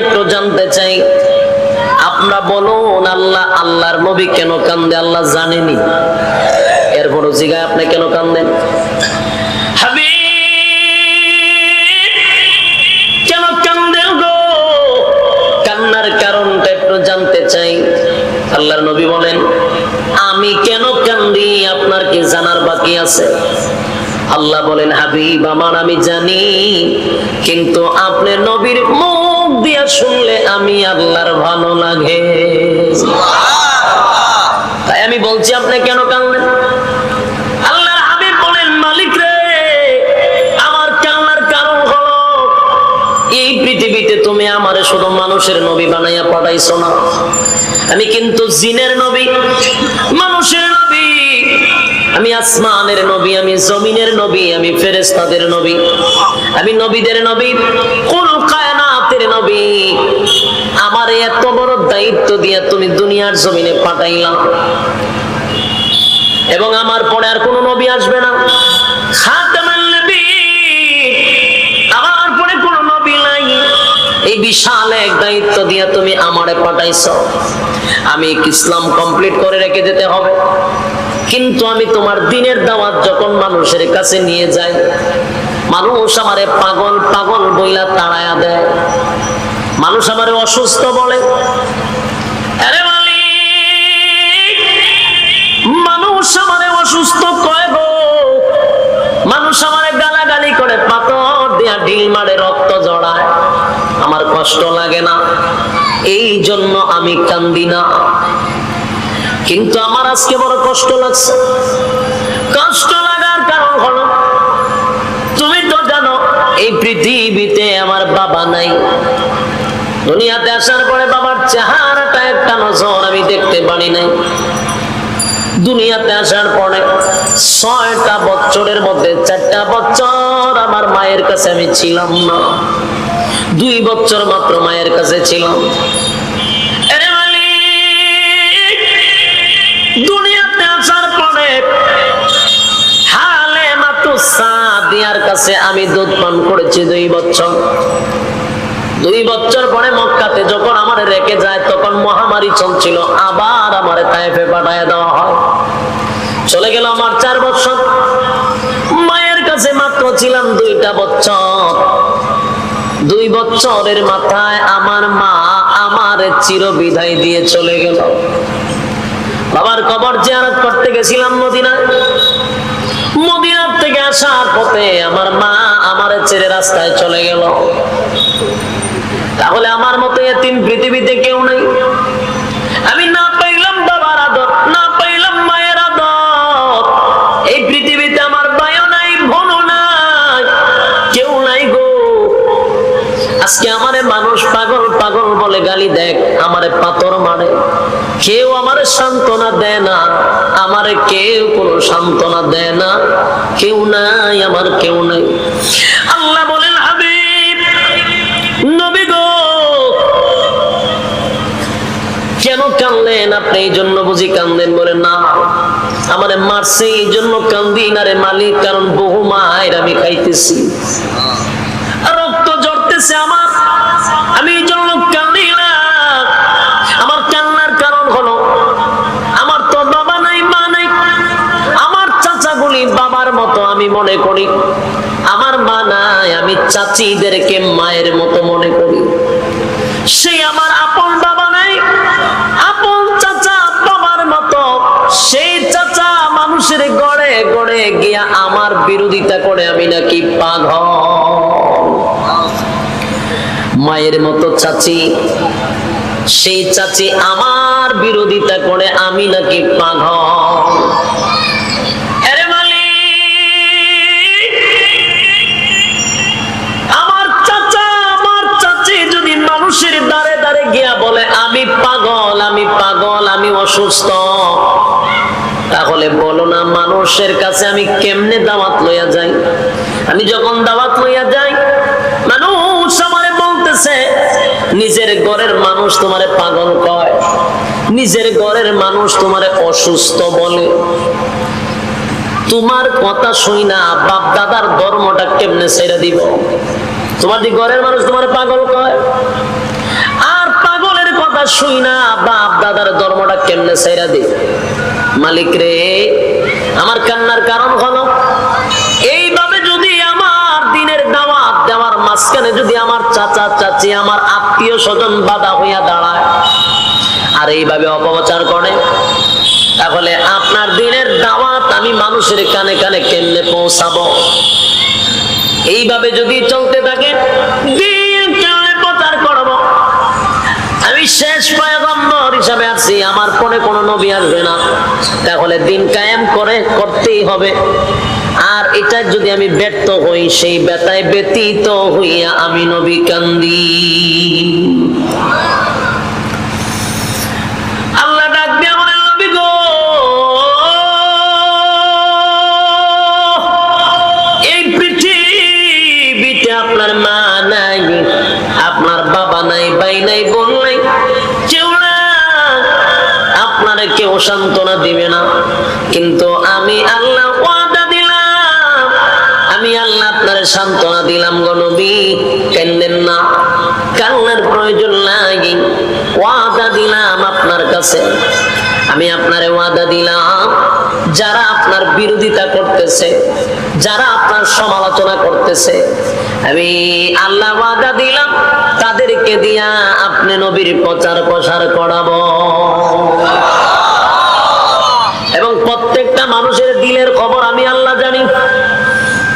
একটু জানতে চাই। আমরা বলুন আল্লাহ, আল্লাহর নবী কেন কান্দে আল্লাহ জানেনি। এরপরও জিগায় আপনি কেন কান্দেন আপনার আল্লাহ বলেন, হাবিব, আমার আমি জানি, কিন্তু আপনি নবীর মুখ দিয়া শুনলে আমি আল্লাহর ভালো লাগে। তাই আমি বলছি, আপনি কেন কান্দেন আল্লাহর হাবিব বলেন, মালিক রে, আমার কান্নার কারণ হলো, এই পৃথিবীতে তুমি আমারে শুধু মানুষের নবী বানাইয়া পাঠাইছো না। আমি কিন্তু জিনের নবী, মানুষের নবী। আমি আসমানের নবী, আমি জমিনের নবী, আমি ফেরেস্তাদের নবী। আমি নবীদের নবী। কোন আমার এত বড় দায়িত্ব দিয়ে তুমি দুনিয়ার জমিনে পাঠাইলাম এবং আমার পরে আর কোন নবী আসবে না। আমার পরে কোন নবী নাই। এই বিশাল এক দায়িত্ব দিয়ে তুমি আমারে পাঠাইছো। আমি ইসলাম কমপ্লিট করে রেখে যেতে হবে। কিন্তু আমি তোমার দিনের দাওয়াত যখন মানুষের কাছে নিয়ে যাই মানুষ আমারে পাগল পাগল বইলা তাড়ায়া দেয়। মানুষ আমারে অসুস্থ বলে। মানুষ আমারে অসুস্থ কয় গো। মানুষ আমারে গালাগালি করে, পাথর দিয়া ঢিল মারে, রক্ত জড়ায়। আমার কষ্ট লাগে না, এই জন্য আমি কান্দি না। কিন্তু আমার আজকে বড় কষ্ট লাগছে। কষ্ট লাগার কারণ হলো এই পৃথিবীতে আমার বাবা নাই। দুনিয়াতে আসার পরে বাবার চেহারাটা একটা নজর আমি দেখতে পারি নাই। দুনিয়াতে আসার পরে ছয়টা বছরের মধ্যে, চারটা বছর আমার মায়ের কাছে আমি ছিলাম না। দুই বছর মাত্র মায়ের কাছে ছিলাম। কাছে আমি দুধ পান করেছি দুই বছর। দুই বছর পরে মক্কাতে যখন আমার রেখে যায়, তখন মহামারী চলছিল। আবার আমার তাইফে পাঠায় দেওয়া হয়। চলে গেল আমার চার বছর। মায়ের কাছে মাত্র ছিলাম দুইটা বছর। দুই বছরের মাথায় আমার মা আমার চির বিদায় দিয়ে চলে গেল। বাবার কবর জিয়ারত করতে গেছিলাম মদিনায়। মদিনার থেকে আসার পথে আমার মা আমার ছেড়ে রাস্তায় চলে গেল। তাহলে আমার মতো এতিম পৃথিবীতে কেউ নেই। আমি না পাইলাম বাবার আদর, না পাইলাম মায়ের আদর। এই পৃথিবীতে আমার বায়ু নাই বোনও নাই, কেউ নাই গো। আজকে আমারে মানুষ পাগল পাগল বলে গালি দেখ আমারে পাথর মারে। কেউ আমারে সান্ত্বনা দেয় না, আমারে কেউ কোনো সান্ত্বনা দেয় না, কেউ নাই, আমার কেউ নাই। আল্লাহ বলেন কেন কানলেন আপনি এই জন্য বুঝি কান্দেন বলে না। আমারে মারছে, এই জন্য কান্দি না রে মালিক, কারণ বহু মায়ের আমি খাইতেছি। রক্ত জড়তেছে মনে করি। আমার মা নাই, আমি চাচিদেরকে মায়ের মতো মনে করি। সে আমার আপন বাবা নাই, আপন চাচা বাবার মতো। সেই চাচা মানুষের গড়ে গড়ে গিয়া আমার বিরোধিতা করে আমি নাকি পাগল। মায়ের মতো চাচি, সেই চাচি আমার বিরোধিতা করে আমি নাকি পাগল। অসুস্থ। তাহলে বলো না, মানুষের কাছে আমি কেমনে দাওয়াত লইয়া যাই? আমি যখন দাওয়াত লইয়া যাই, মানুষ আমারে বলতেছে, নিজের ঘরের মানুষ তোমারে পাগল কয়, নিজের ঘরের মানুষ তোমারে অসুস্থ বলে। তোমার কথা শুই না বাপ দাদার ধর্মটা কেমনে ছেড়ে দিব? তোমার যে ঘরের মানুষ তোমার পাগল কয় কথা শুই না, বাপ দাদার ধর্মটা কেমনে সাইরা দি মালিক রে, আমার কান্নার কারণ হলো, এইভাবে যদি আমার দিনের দাওয়াত দেওয়ার মাঝখানে যদি আমার চাচা, চাচি, আমার আত্মীয় স্বজন বাধা হইয়া দাঁড়ায়, আর এইভাবে অপপ্রচার করে, তাহলে আপনার দিনের দাওয়াত আমি মানুষের কানে কানে কেমনে পৌঁছাবো? এইভাবে যদি চলতে থাকে দিন কেমনে প্রচার করব আমি শেষ পয়গম্বর হিসাবে আছি, আমার পরে কোনো নবী আসবে না। তাহলে দিন কায়েম করে করতেই হবে। আর এটা যদি আমি ব্যর্থ হই, সেই ব্যথায় ব্যতীত হইয়া আমি নবী কান্দি। সান্ত্বনা দিবে না। কিন্তু আমি আল্লাহ দিলাম। আমি আল্লাহ আপনারে সান্ত্বনা দিলাম গো নবী। কেন্দেন না? কান্নার প্রয়োজন নাই ওয়াদা দিলাম আপনার কাছে। আমি আপনারে ওয়াদা দিলাম। যারা আপনার বিরোধিতা করতেছে, যারা আপনার সমালোচনা করতেছে, আমি আল্লাহ ওয়াদা দিলাম, তাদেরকে দিয়া আপনি নবীর প্রচার প্রসার করাবো। মানুষের দিলের খবর আমি আল্লাহ জানি।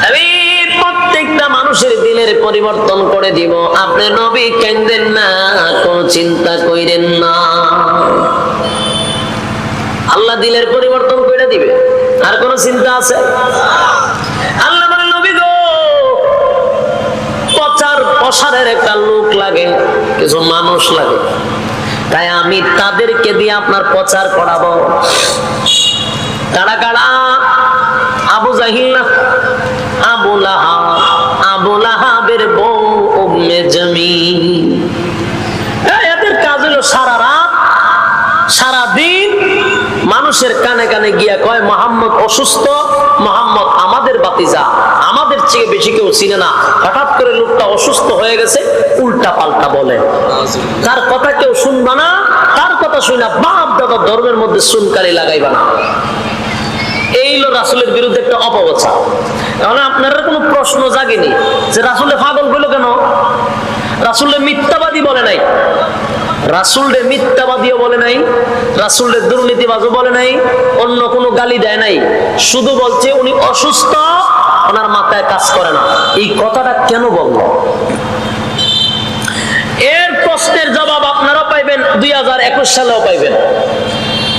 আমি প্রত্যেকটা মানুষের দিলের পরিবর্তন করে দিব। আপনি নবী কেন্দ্রেন না, কোন চিন্তা না। আল্লাহ দিলের পরিবর্তন করে দিবে। আর কোন চিন্তা আছে? আল্লাহ বলে, নবী গো, প্রচার প্রসারের একটা লোক লাগে, কিছু মানুষ লাগে। তাই আমি তাদেরকে দিয়ে আপনার প্রচার করাবো। কারা কারা আবু জাহিল, আবু লাহাব, আবু লাহাবের বউ উম্মে এই এদের কাজ হলো সারা রাত, সারা মানুষের কানে কানে গিয়া কয়, মোহাম্মদ অসুস্থ, মোহাম্মদ আমাদের বাতিজা, আমাদের চেয়ে বেশি কেউ চিনে না। হঠাৎ করে লোকটা অসুস্থ হয়ে গেছে উল্টা পাল্টা বলে। তার কথা কেউ শুনবা না, তার কথা শুনা বাপ দাদা ধর্মের মধ্যে সুনকারি লাগাইবা না। এই হলো রাসুলের বিরুদ্ধে একটা অপপ্রচার। এখন আপনারা কোনো প্রশ্ন জাগেনি যে রাসুলে পাগল বলল কেন? রাসুলের মিথ্যাবাদী বলে নাই। রাসুলরে মিথ্যাবাদীও বলে নাই রাসুলরে দুর্নীতিবাজও বলে নাই, অন্য কোনো গালি দেয় নাই। শুধু বলছে উনি অসুস্থ, ওনার মাথায় কাজ করে না। এই কথাটা কেন বলল? এর প্রশ্নের জবাব আপনারা পাইবেন, দুই হাজার একুশ সালেও পাইবেন।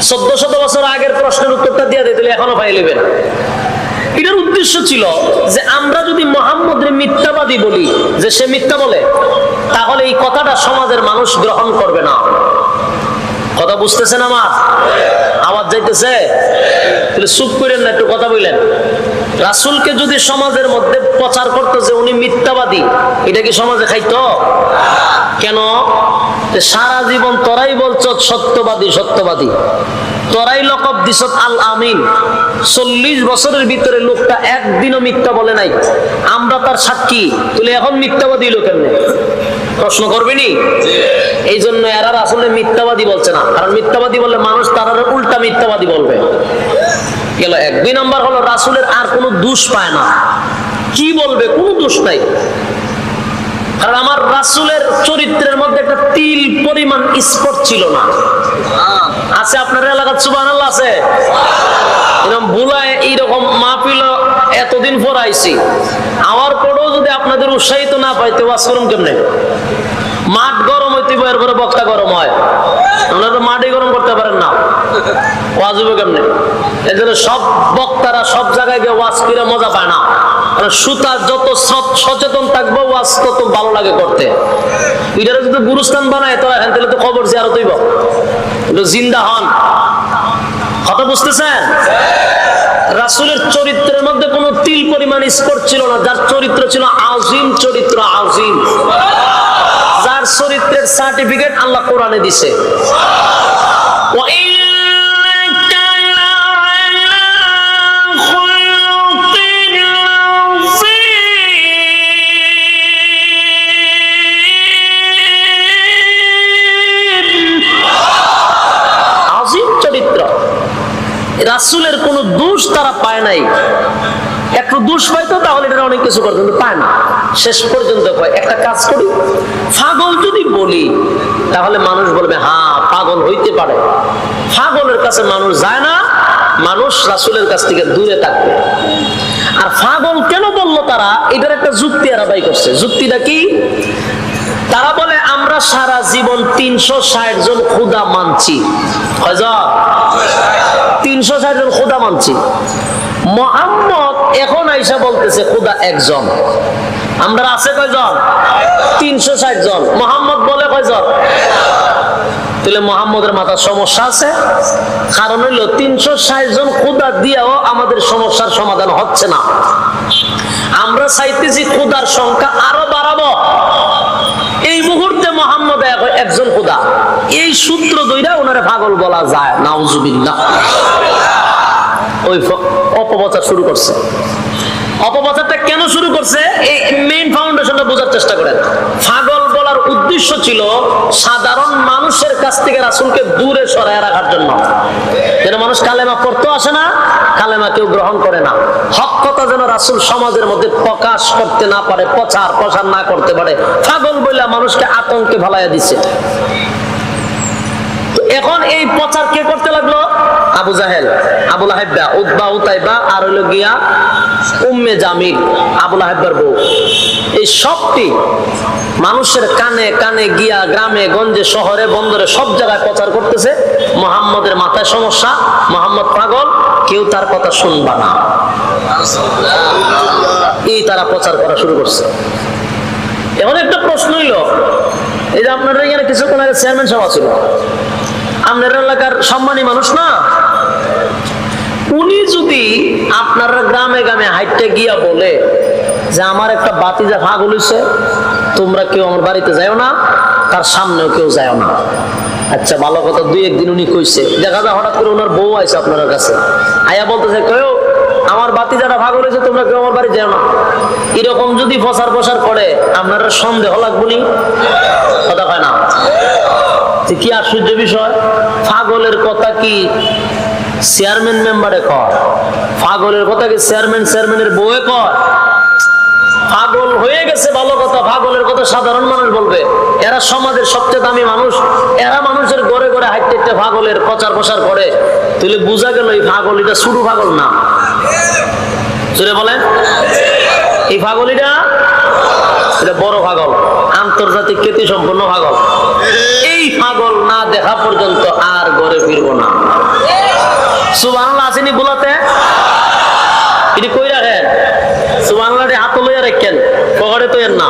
চোদ্দ শত বছর আগের প্রশ্নের উত্তরটা দিয়ে দিলে এখনও পাই নেবেন এটার উদ্দেশ্য ছিল যে আমরা যদি মোহাম্মদের মিথ্যাবাদী বলি, যে সে মিথ্যা বলে, তাহলে এই কথাটা সমাজের মানুষ গ্রহণ করবে না। কথা বুঝতেছেন আমার? আওয়াজ যাইতেছে? তাহলে চুপ করেন না, একটু কথা বললেন। রাসুলকে যদি সমাজের মধ্যে প্রচার করতো যে উনি মিথ্যাবাদী, এটা কি সমাজে খাইতো? কেন? সারা জীবন তোরাই বলছ সত্যবাদী সত্যবাদী। তোরাই লকব দিস আল আমিন। চল্লিশ বছরের ভিতরে লোকটা একদিনও মিথ্যা বলে নাই। আমরা তার সাক্ষী। তুলে এখন মিথ্যাবাদী লোক কেমনে? প্রশ্ন করবেনি এই জন্য এরা আসলে মিথ্যাবাদী বলছে না। কারণ মিথ্যাবাদী বললে মানুষ তারা উল্টা মিথ্যাবাদী বলবে। গেল, এক দুই নাম্বার হলো, রাসুলের আর কোনো দোষ পায় না। কি বলবে? কোনো দোষ নাই। কারণ আমার রাসুলের চরিত্রের মধ্যে একটা তিল পরিমাণ স্পট ছিল না। আছে আপনার এলাকার সুবান আল্লাহ আছে? এরকম বুলায় এইরকম মাহফিল এতদিন পর আইছি। আমার পরেও যদি আপনাদের উৎসাহিত না পাইতে, ওয়াজ করুন কেমনে? মাঠ গরম হইতে এর পরে বক্তা গরম হয়। আমরা তো মাঠই গরম করতে পারেন না। ওয়াজ হবে কেমনে? এই জন্য সব বক্তারা সব জায়গায় গিয়ে ওয়াজ করে মজা পায় না। সুতা যত সচেতন থাকবে, ওয়াজ তত ভালো লাগে করতে। এটারে যদি গুরুস্থান বানায় তো এখান থেকে তো খবর হইব। একটু জিন্দা হন। কথা বুঝতেছেন? রাসুলের চরিত্রের মধ্যে কোনো তিল পরিমাণ স্পট ছিল না, যার চরিত্র ছিল আজিম, চরিত্র আজিম। যার চরিত্রের সার্টিফিকেট আল্লাহ কোরআনে দিছে। রাসুলের কোনো দোষ তারা পায় নাই। একটু দুষ পাইতো তাহলে এটা অনেক কিছু করতো পায় না শেষ পর্যন্ত কয়, একটা কাজ করি। পাগল যদি বলি, তাহলে মানুষ বলবে হ্যাঁ পাগল হইতে পারে। পাগলের কাছে মানুষ যায় না, মানুষ রাসুলের কাছ থেকে দূরে থাকবে। আর পাগল কেন বলল তারা? এটার একটা যুক্তি এরা বাই করছে। যুক্তিটা কি? তারা বলে, আমরা সারা জীবন তিনশো ষাট জন খুদা মানছি। তিনশো ষাট জন খুদা মানছি। মোহাম্মদ এখন আইসা বলতেছে, খুদা একজন। আমরা আছে কয়জন? তিনশো ষাট জন। মোহাম্মদ বলে কয়জন? তাহলে মোহাম্মদের মাথার সমস্যা আছে। কারণ হইল তিনশো ষাট জন খুদা দিয়েও আমাদের সমস্যার সমাধান হচ্ছে না। আমরা চাইতেছি খুদার সংখ্যা আরও বাড়াবো। এই মুহূর্তে মোহাম্মদ এক- একজন খুদা। এই সূত্র দইরা ওনারে পাগল বলা যায়, নাউজুবিল্লাহ। ওই অপপ্রচার শুরু করছে। অপপ্রচারটা কেন শুরু করছে? এই মেইন ফাউন্ডেশনটা বোঝার চেষ্টা করেন। পাগল বলার উদ্দেশ্য ছিল সাধারণ মানুষের কাছ থেকে রাসূলকে দূরে সরায় রাখার জন্য। যেন মানুষ কালেমা পড়তে আসে না, কালেমা কেউ গ্রহণ করে না। হক কথা যেন রাসূল সমাজের মধ্যে প্রকাশ করতে না পারে প্রচার প্রসার না করতে পারে। ফাগল বইলা মানুষকে আতঙ্কে ভালাইয়া দিছে। এখন এই প্রচার কে করতে লাগল? আবু জাহেল আবুল আহেব্বা উদ্বা উতাইবা, আর হইল গিয়া উম্মে জামিল আবুল আহেব্বার বউ। এই সবটি মানুষের কানে কানে গিয়া গ্রামে, গঞ্জে, শহরে, বন্দরে সব জায়গায় প্রচার করতেছে। মোহাম্মদের মাথায় সমস্যা, মোহাম্মদ পাগল, কেউ তার কথা শুনবা না। এই তারা প্রচার করা শুরু করছে। এখন একটা প্রশ্ন হইল, এই যে আপনারা এখানে কিছুক্ষণ আগে চেয়ারম্যান সভা ছিল। আপনার এলাকার সম্মানী মানুষ না? উনি যদি আপনার গ্রামে গ্রামে হাইটে গিয়া বলে যে আমার একটা বাতিজা ভাগ হইছে, তোমরা কেউ আমার বাড়িতে যাও না, তার সামনেও কেউ যায় না। আচ্ছা ভালো কথা, দুই একদিন উনি কইছে। দেখা যায় হঠাৎ করে ওনার বউ আছে আপনার কাছে। আয়া বলতেছে কেউ আমার বাতি যারা ভাগ হয়েছে তোমরা কেউ আমার বাড়ি যাও না। এরকম যদি প্রচার প্রসার করে, আপনারা সন্দেহ লাগবনি কথা হয় না। যে কি আশ্চর্য বিষয়? পাগলের কথা কি চেয়ারম্যান মেম্বারে কর পাগলের কথা কি চেয়ারম্যান চেয়ারম্যানের বউয়ে কর পাগল হয়ে গেছে ভালো কথা পাগলের কথা সাধারণ মানুষ বলবে। এরা সমাজের সবচেয়ে দামি মানুষ। এরা মানুষের গড়ে গড়ে হাইটে হাইটে পাগলের প্রচার প্রসার করে। তাহলে বোঝা গেল এই পাগল এটা শুরু পাগল না? জুড়ে বলেন। এই পাগলিটা এটা? বড় পাগল আন্তর্জাতিক খ্যাতি সম্পন্ন এই পাগল না দেখা পর্যন্ত আর ঘরে ফিরবো না। সুবাংলা আসেনি বোলাতে? এটি কই রাখেন সুবাংলাটি হাত লইয়া রাখেন, পকেটে তো এর না।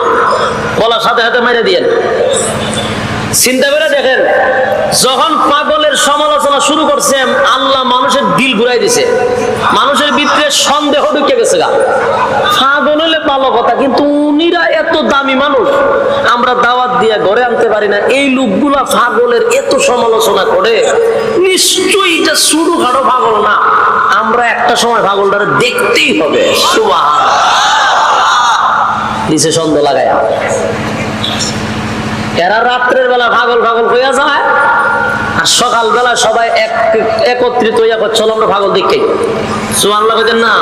বলার সাথে সাথে মেরে দিয়েন। চিন্তা করে দেখেন, যখন পাগলের সমালোচনা শুরু করছে, আল্লাহ মানুষের দিল ঘুরাই দিছে। মানুষের ভিতরে সন্দেহ ঢুকে গেছে গা। পাগল হলে ভালো কথা, কিন্তু উনিরা এত দামি মানুষ, আমরা দাওয়াত দিয়ে ঘরে আনতে পারি না। এই লোকগুলা পাগলের এত সমালোচনা করে, নিশ্চয়ই এটা শুরু খাটো পাগল না। আমরা একটা সময় পাগলটারে দেখতেই হবে সুবাহ নিচে সন্দেহ লাগায়া। এরা রাত্রের বেলা ভাগল পাগল হইয়া যায়, আর সকাল বেলা সবাই এক একত্রিত হইয়া চলো আমরা পাগল দেখে। সুবান লাগেন না।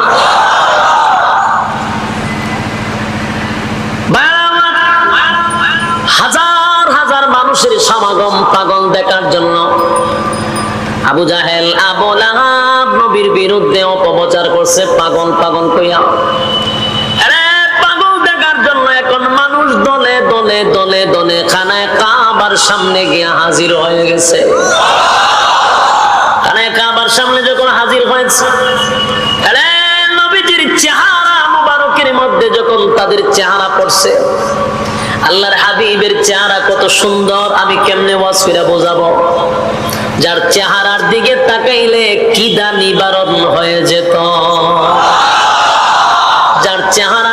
হাজার হাজার মানুষের সমাগম পাগল দেখার জন্য আবু জাহেল, আবু নবীর বিরুদ্ধে অপপ্রচার করছে পাগল পাগল কইয়া। মানুষ দলে দলে দলে দলে খানায় কাবার সামনে গিয়া হাজির হয়ে গেছে। খানায় কাবার সামনে যখন হাজির হয়েছে চেহারা চেহারা চেহারা কত সুন্দর, আমি কেমনে যার চেহারার দিকে তাকাইলে কিদা নিবারণ হয়ে যেত? যার চেহারার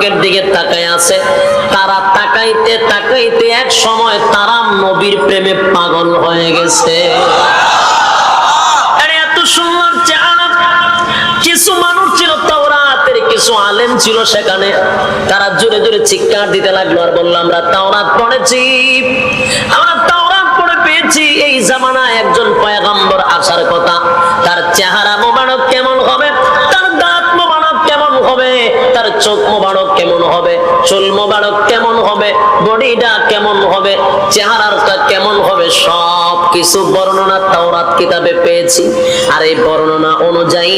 দিকে তাকায় আছে। তারা তাকাইতে তাকাইতে এক সময় তারা নবীর প্রেমে পাগল হয়ে গেছে। তাওরাত পড়েছি। আমরা একজন আসার কথা। তার চেহারা মোবারক কেমন হবে? তার দাঁত মোবারক কেমন হবে? তার চোখ মোবারক হবে, চুল মোবারক কেমন হবে, বডিটা কেমন হবে চেহারাটা কেমন হবে সব কিছু বর্ণনা তাওরাত কিতাবে পেয়েছি। আর এই বর্ণনা অনুযায়ী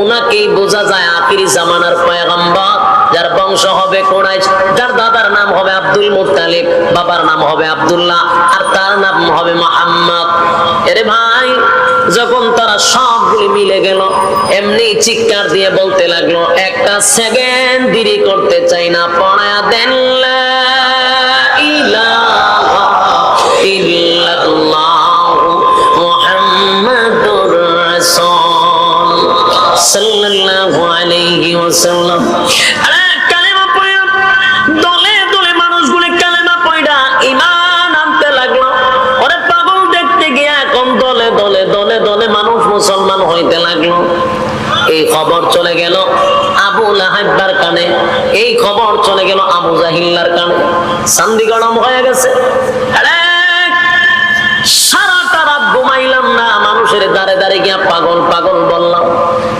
ওনাকেই বোঝা যায় আখিরি জামানার পয়গম্বর, যার বংশ হবে কোরাইশ, যার দাদার নাম হবে আব্দুল মুত্তালিব, বাবার নাম হবে আব্দুল্লাহ, আর তার নাম হবে মোহাম্মদ। এরে ভাই যখন তারা সবগুলি মিলে গেল, এমনি চিৎকার দিয়ে বলতে লাগল, একটা সেকেন্ড দেরি করতে চাই না পড়া দেন সাল্লাল্লাহু আলাইহি ওয়াসাল্লাম। খবর চলে গেল আবু লাহাব্বার কানে। এই খবর চলে গেল আবু জাহিল্লার কানে। সান্দি গরম হয়ে গেছে।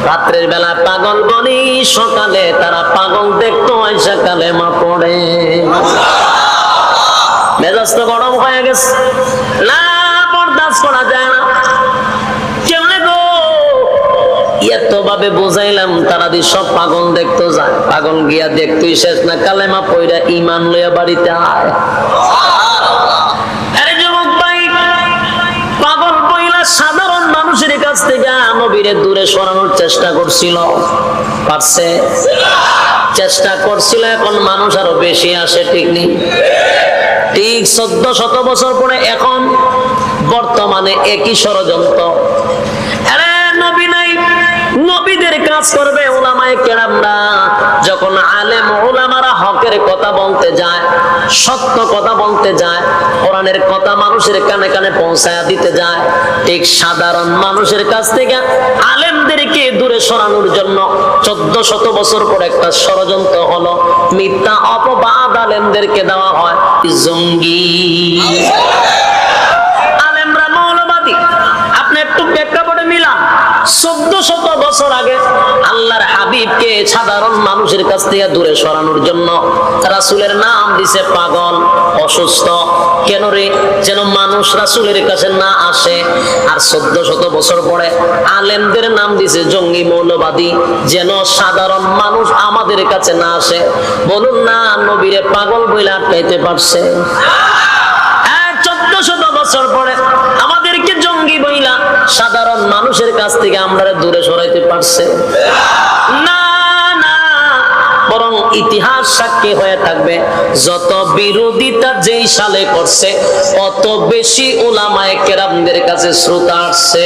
রাত্রের বেলা পাগল সকালে তারা পাগল দেখতো মেজাজ তো গরম হয়ে গেছে। না, বরদাস্ত করা যায় না। এত ভাবে বুঝাইলাম, তারা দি সব পাগল দেখতো যায় পাগল গিয়া শেষ না, কালেমা ইমান লইয়া বাড়িতে আয়। সাধারণ মানুষের কাছ থেকে নবীরে দূরে সরানোর চেষ্টা করছিল। পারছে? চেষ্টা করছিল, এখন মানুষ আরও বেশি আসে, ঠিক নেই। ঠিক চোদ্দ শত বছর পরে এখন বর্তমানে একই ষড়যন্ত্র আরে নবী নাই নবীদের কাজ করবে ওলামায়ে কেরামরা। যখন আলেম ওলামারা হকের কথা বলতে যায়, সত্য কথা বলতে যায়, কোরআনের কথা মানুষের কানে কানে পৌঁছায়া দিতে যায়, ঠিক সাধারণ মানুষের কাছ থেকে আলেমদেরকে দূরে সরানোর জন্য চোদ্দ শত বছর পর একটা ষড়যন্ত্র হলো, মিথ্যা অপবাদ আলেমদেরকে দেওয়া হয় জঙ্গি। আলেমরা মৌলবাদী। আপনি একটু প্রেক্ষাপটে চোদ্দ শত বছর আগে আল্লাহর হাবিবকে সাধারণ মানুষের কাছ থেকে দূরে সরানোর জন্য রাসুলের নাম দিছে পাগল, অসুস্থ। কেন রে? যেন মানুষ রাসুলের কাছে না আসে। আর চোদ্দ শত বছর পরে আলেমদের নাম দিছে জঙ্গি মৌলবাদী। যেন সাধারণ মানুষ আমাদের কাছে না আসে। বলুন না, নবীরে পাগল বইলে আটকাইতে পারছে? চোদ্দ শত বছর পরে বইলা সাধারণ মানুষের কাছ থেকে আমরা দূরে সরাইতে পারছে। বরং ইতিহাস সাক্ষী হয়ে থাকবে, যত বিরোধিতা যেই সালে করছে, অত বেশি ওলামায়ে কেরামদের কাছে শ্রোতা আসছে।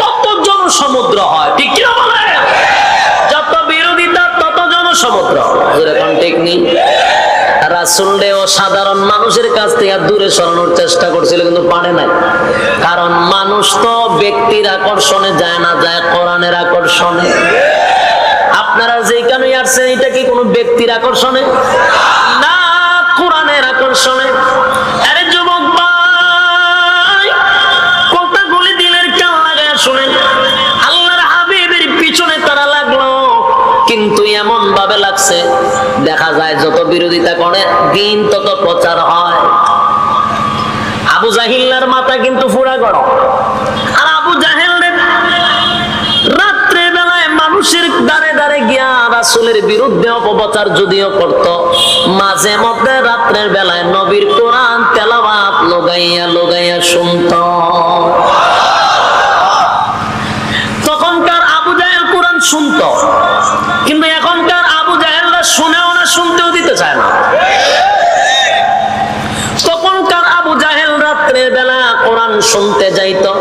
তত জনসমুদ্র হয়, ঠিক কিনা বলে যত বিরোধিতা তত জনসমুদ্র যেরকম ঠিক নেই? রাসুলদেও সাধারণ মানুষের কাছ থেকে দূরে সরানোর চেষ্টা করছিল, কিন্তু পারে নাই। কারণ মানুষ তো ব্যক্তির আকর্ষণে যায় না, যায় কোরআনের আকর্ষণে। আপনারা যেখানে আসছেন, এটা কি কোনো ব্যক্তির আকর্ষণে? না, কোরআনের আকর্ষণে। আরে যুবক ভাই, কথাগুলি দিলের কান লাগায় শুনেন। আল্লাহর হাবিবের পিছনে তারা লাগল, কিন্তু এমন ভাবে লাগছে যায়, যত বিরোধিতা করে, দিন তত প্রচার হয়। আবু জাহিল্লার মাথা কিন্তু ফুরা গরম। আর আবু জাহেল রাত্রে বেলায় মানুষের দাঁড়ে দাঁড়ে গিয়া রাসুলের বিরুদ্ধে অপপ্রচার যদিও করত, মাঝে মধ্যে রাত্রের বেলায় নবীর কোরআন তেলাবাত লোগাইয়া লোগাইয়া শুনত। তখনকার আবু জাহেল কোরআন শুনত, কিন্তু শুনতেও দিতে চায় না। তখনকার আবু জাহেল রাত্রে বেলা কোরআন শুনতে যাইতো।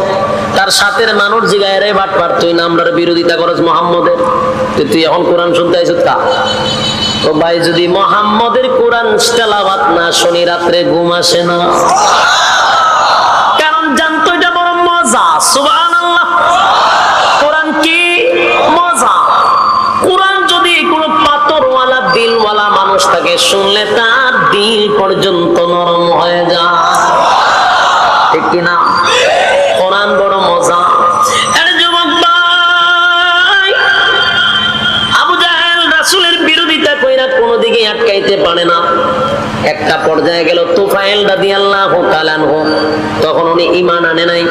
তার সাথের মানুষ জিগায়, রে বাট পার তুই নামটার বিরোধিতা করস মোহাম্মদের তুই এখন কোরআন শুনতে আইসত কা? তো ভাই, যদি মোহাম্মদের কোরআন তেলাওয়াত না শুনি, রাত্রে ঘুম আসে না। কারণ জানতো এটা বড় মজা, সুবহানাল্লাহ। কোরআন কি? মজা। মানুষ তাকে শুনলে তার দিল পর্যন্ত নরম হয়ে যায়। ঠিক কিনা কোরআন বড় মজা। আটকাইতে পারে না। একটা পর্যায়ে গেল তুফাইল তাআলা আনহু। তখন উনি ঈমান আনে নাই।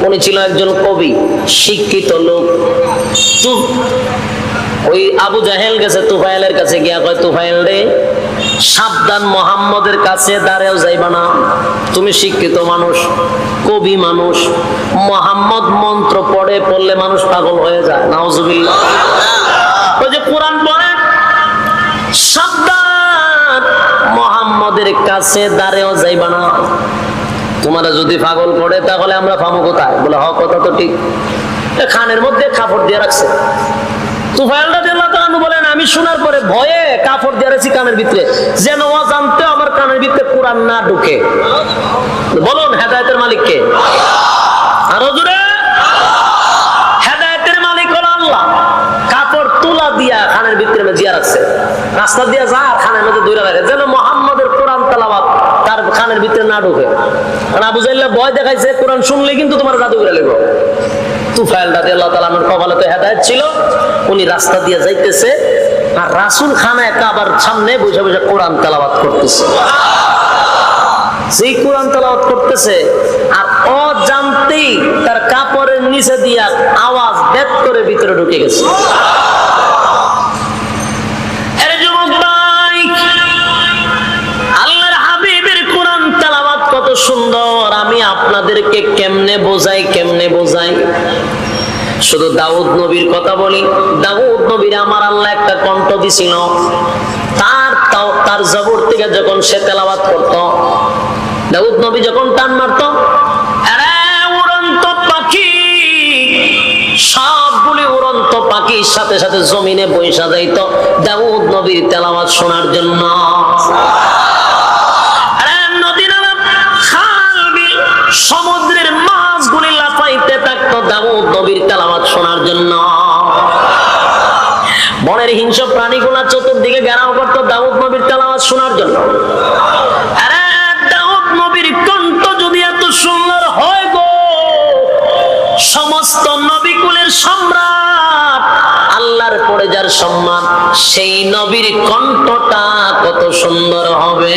উনি ছিল একজন কবি, শিক্ষিত লোক। ওই আবু জাহেল গেছে তুফাইলের কাছে গিয়া কয় তুফাইল রে, সাবধান মোহাম্মদের কাছে দাঁড়াও, যাইবা না। তুমি শিক্ষিত মানুষ, কবি মানুষ। মোহাম্মদ মন্ত্র পড়ে, পড়লে মানুষ পাগল হয়ে যায়। নাউজুবিল্লাহ। ওই যে কোরআন পড়ে, সাবধান মোহাম্মদের কাছে দাঁড়েও যাইবা না। তোমারা যদি পাগল করে, তাহলে আমরা পাবো কোথায়? বলে হ কথা তো ঠিক। খানের মধ্যে কাপড় দিয়ে রাখছে। আমি শোনার পরে ভয়ে কাপড় দিয়ে রাখছি কানের ভিতরে। যেন ও জানতে আমার কানের ভিতরে কোরআন না ঢুকে। বলুন, হেদায়তের মালিক কে? আরও জোরে। হেদায়েতের মালিক হলো আল্লাহ। কাপড় তুলা দিয়া খানের ভিতরে জিয়া রাখছে। রাস্তা দিয়া যা খানের মধ্যে দূরে রাখে যেন মোহাম্মদের তালাবাত তার খানের ভিতরে না ঢুকে। কারণ আবু জাইল্লা ভয় দেখাইছে, কোরআন শুনলে কিন্তু তোমার জাদু করে আল্লাহ তালামের কপালে তো হেদায়ত ছিল, উনি রাস্তা দিয়ে যাইতেছে, আর রাসুল সামনে বসে বসে কোরআন তেলাবাত করতেছে। সেই কোরআন তেলাওয়াত করতেছে, আর অজান্তেই তার কাপড়ের নিচে দিয়া আওয়াজ বেদ করে ভিতরে ঢুকে গেছে। সুন্দর, আমি আপনাদেরকে কেমনে বোঝাই কেমনে বোঝাই? শুধু দাউদ নবীর কথা বলি। দাউদ নবীর আমার আল্লাহ একটা কণ্ঠ দিছিল। তার তার জবর থেকে যখন সে তেলাওয়াত করত, দাউদ নবী যখন টান মারত পাখি! সবগুলি উড়ন্ত পাখির সাথে সাথে জমিনে বৈশা যাইত দাউদ তেলাওয়াত শোনার জন্য। সমুদ্রের মাছগুলি লাফাইতে থাকতো দাউদ নবীর তেলাওয়াত শোনার জন্য। বনের হিংস্র প্রাণীগুলা চতুর্দিকে ঘেরাও করতো দাউদ নবীর তেলাওয়াত শোনার জন্য। আরে দাউদ নবীর কণ্ঠ যদি এত সুন্দর হয় গো, সমস্ত নবীকুলের সম্রাট, আল্লাহর পরে যার সম্মান, সেই নবীর কণ্ঠটা কত সুন্দর হবে।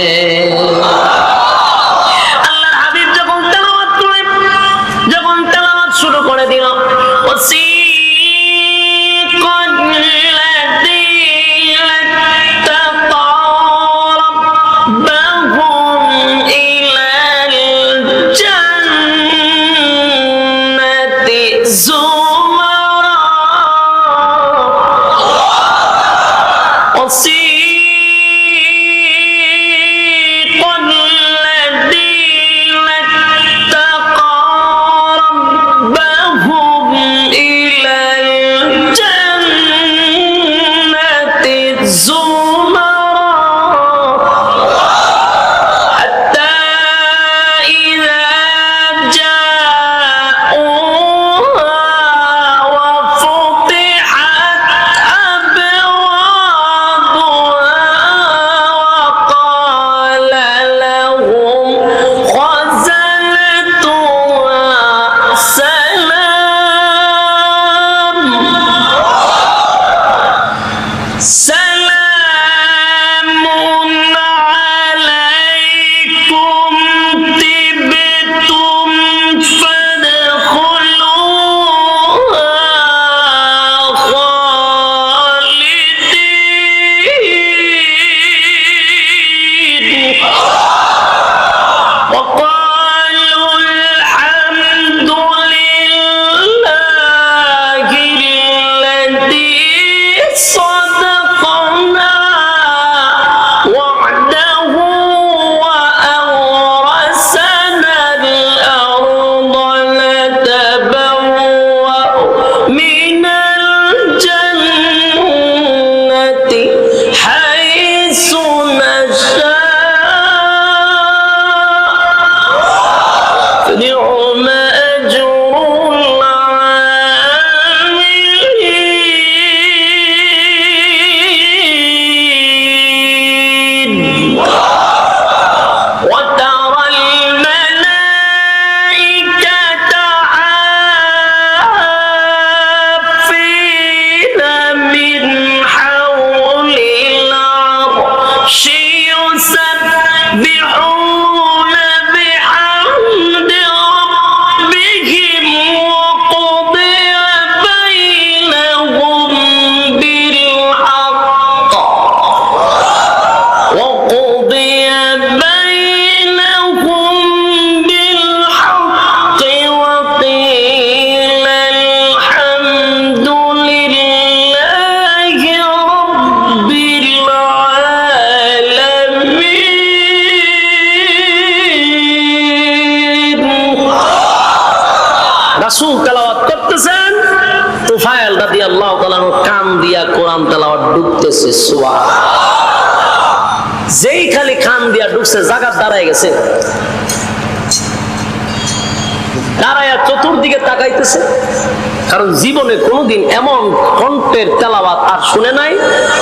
কোনোদিন এমন কণ্ঠের তেলাওয়াত আর শুনে নাই,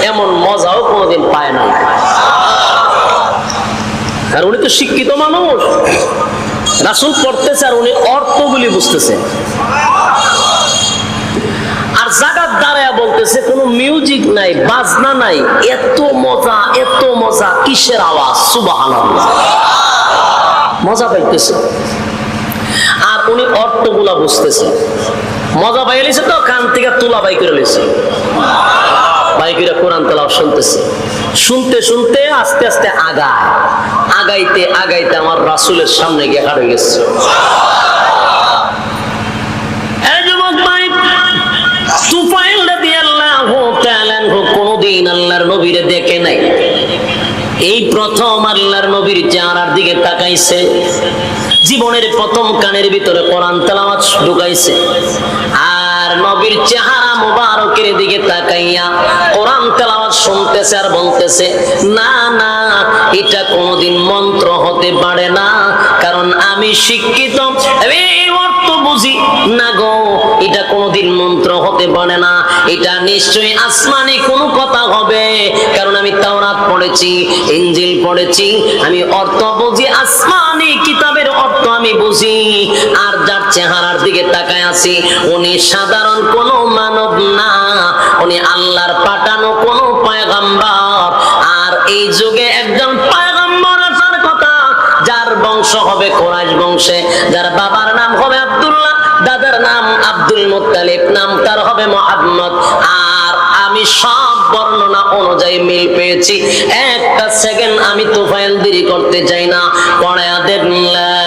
এমন মজাও কোনোদিন পায় নাই। আর উনি তো শিক্ষিত মানুষ। রাসুল পড়তেছে আর উনি অর্থগুলি বুঝতেছে। আর জাগাত দাঁড়ায় বলতেছে, কোনো মিউজিক নাই, বাজনা নাই, এত মজা এত মজা, কিসের আওয়াজ? সুবাহান মজা পাইতেছে। আর উনি অর্থগুলা বুঝতেছে। মজা পাই তো, কান থেকে তোলা বাই করে লিছে বাইকেরা কোরআন তেলাও শুনতেছে। শুনতে শুনতে আস্তে আস্তে আগায়। আগাইতে আগাইতে আমার রাসুলের সামনে গিয়ে হার গেছে। কোনদিন আল্লাহর নবীরে দেখে নাই। এই প্রথম আল্লাহর নবীর চেহারার দিকে তাকাইছে। জীবনের প্রথম কানের ভিতরে কোরআন তেলাওয়াত ঢুকাইছে। আর নবীর চেহারা মুবারকের দিকে তাকাইয়া কোরআন তেলাওয়াত শুনতেছে আর বলতেছে, না না, এটা কোনোদিন মন্ত্র হতে পারে না, কারণ আমি শিক্ষিত। অর্থ বুঝি, না গো, এটা কোনোদিন মন্ত্র হতে পারে না, এটা নিশ্চয়ই আসমানি কোনো কথা হবে, কারণ আমি তাওরাত পড়েছি ইঞ্জিল পড়েছি, আমি অর্থ বুঝি আসমানি কিতাবের অর্থ আমি বুঝি, আর যার চেহারার দিকে তাকায় আছি, উনি সাধারণ কোনো মানব না, উনি আল্লাহর পাঠানো কোনো পয়গাম্বর। আর এই যুগে একজন পয়গাম্বর আসার কথা, যার বংশ হবে কোরআশ বংশে, যার বাবার নাম হবে আব্দুল্লাহ, দাদার নাম আব্দুল মুত্তালিব, নাম তার হবে মোহাম্মদ। আর আমি সব বর্ণনা অনুযায়ী মিল পেয়েছি। একটা সেকেন্ড আমি তুফাইল দেরি করতে চাই না, পড়ায়া দেব লা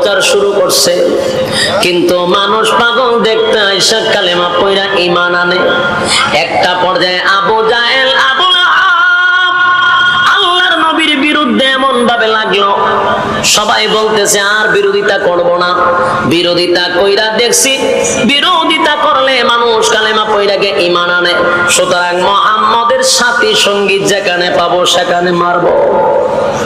অপপ্রচার শুরু করছে। কিন্তু মানুষ পাগল দেখতে আইসা কালেমা পয়রা ঈমান আনে। একটা পর্যায়ে আবু জাহেল, আবু আল্লাহর নবীর বিরুদ্ধে এমন ভাবে লাগল। সবাই বলতেছে, আর বিরোধিতা করব না। বিরোধিতা কইরা দেখছি, বিরোধিতা করলে মানুষ কালেমা পয়রাকে ইমান আনে। সুতরাং মোহাম্মদের সাথী সংগীত যেখানে পাবো, সেখানে মারবো।